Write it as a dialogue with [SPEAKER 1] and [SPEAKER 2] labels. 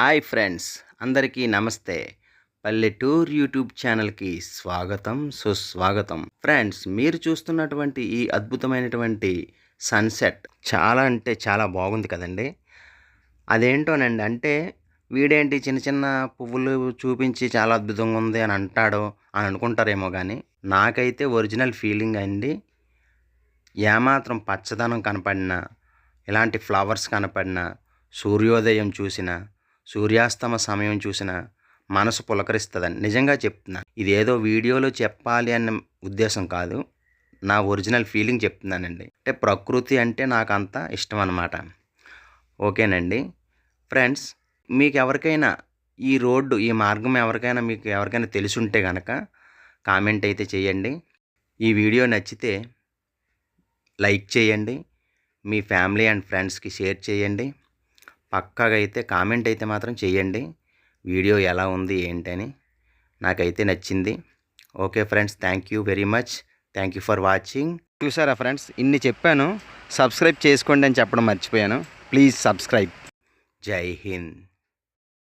[SPEAKER 1] Hi friends అందరికీ నమస్తే. పల్లెటూర్ YouTube ఛానల్కి స్వాగతం సుస్వాగతం. ఫ్రెండ్స్ మీరు చూస్తున్నటువంటి ఈ అద్భుతమైనటువంటి సన్సెట్ చాలా అంటే చాలా బాగుంది కదండి. అదేంటోనండి అంటే వీడేంటి చిన్న చిన్న పువ్వులు చూపించి చాలా అద్భుతంగా ఉంది అని అంటాడో అని అనుకుంటారేమో కానీ నాకైతే ఒరిజినల్ ఫీలింగ్ అండి. ఏమాత్రం పచ్చదనం కనపడినా ఇలాంటి ఫ్లవర్స్ కనపడినా సూర్యోదయం చూసినా సూర్యాస్తమ సమయం చూసిన మనసు పులకరిస్తుందని నిజంగా చెప్తున్నాను. ఇది ఏదో వీడియోలో చెప్పాలి అన్న ఉద్దేశం కాదు. నా ఒరిజినల్ ఫీలింగ్ చెప్తున్నానండి. అంటే ప్రకృతి అంటే నాకు అంత ఇష్టం అన్నమాట ఓకేనండి. ఫ్రెండ్స్ మీకు ఎవరికైనా ఈ రోడ్డు ఈ మార్గం ఎవరికైనా మీకు ఎవరికైనా తెలుసుంటే కనుక కామెంట్ అయితే చేయండి. ఈ వీడియో నచ్చితే లైక్ చేయండి. మీ ఫ్యామిలీ అండ్ ఫ్రెండ్స్కి షేర్ చేయండి. పక్కాగా అయితే కామెంట్ అయితే మాత్రం చేయండి. వీడియో ఎలా ఉంది ఏంటని నాకైతే నచ్చింది. Okay friends thank you very much. Thank you for watching. చూసారా ఫ్రెండ్స్ ఇన్ని చెప్పాను. సబ్స్క్రైబ్ చేసుకోండి అని చెప్పడం మర్చిపోయాను. Please subscribe. జై హింద్.